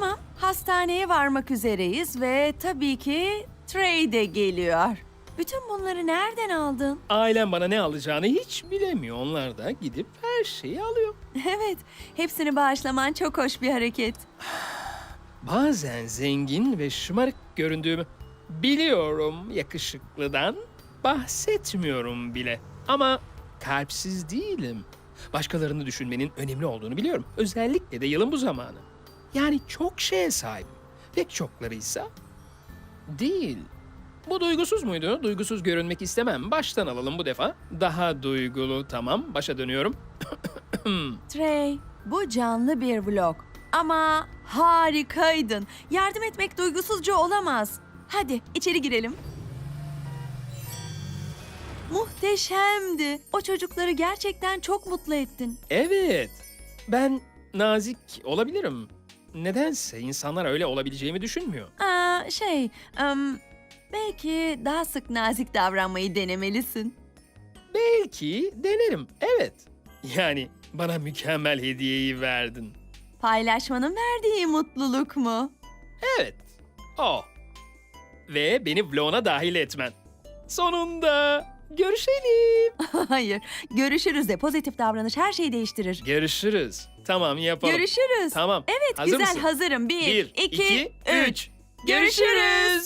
Tamam, hastaneye varmak üzereyiz ve tabii ki Trey de geliyor. Bütün bunları nereden aldın? Ailem bana ne alacağını hiç bilemiyor. Onlar da gidip her şeyi alıyor. Evet, hepsini bağışlaman çok hoş bir hareket. Bazen zengin ve şımarık göründüğümü biliyorum yakışıklıdan. Bahsetmiyorum bile. Ama kalpsiz değilim. Başkalarını düşünmenin önemli olduğunu biliyorum. Özellikle de yılın bu zamanı. Yani çok şeye sahibim. Pek çoklarıysa değil. Bu duygusuz muydu? Duygusuz görünmek istemem. Baştan alalım bu defa. Daha duygulu. Tamam, başa dönüyorum. Trey, bu canlı bir vlog. Ama harikaydın. Yardım etmek duygusuzca olamaz. Hadi içeri girelim. Muhteşemdi. O çocukları gerçekten çok mutlu ettin. Evet. Ben nazik olabilirim. Nedense insanlar öyle olabileceğimi düşünmüyor. Aa, şey, em, belki daha sık nazik davranmayı denemelisin. Belki denerim. Evet. Yani bana mükemmel hediyeyi verdin. Paylaşmanın verdiği mutluluk mu? Evet. O. Ve beni vloguna dahil etmen. Sonunda görüşelim. Hayır, görüşürüz de pozitif davranış her şeyi değiştirir. Görüşürüz. Tamam yapalım. Görüşürüz. Tamam. Evet, Hazır güzel mısın? hazırım. Bir, Bir, iki, iki, üç. üç. Görüşürüz.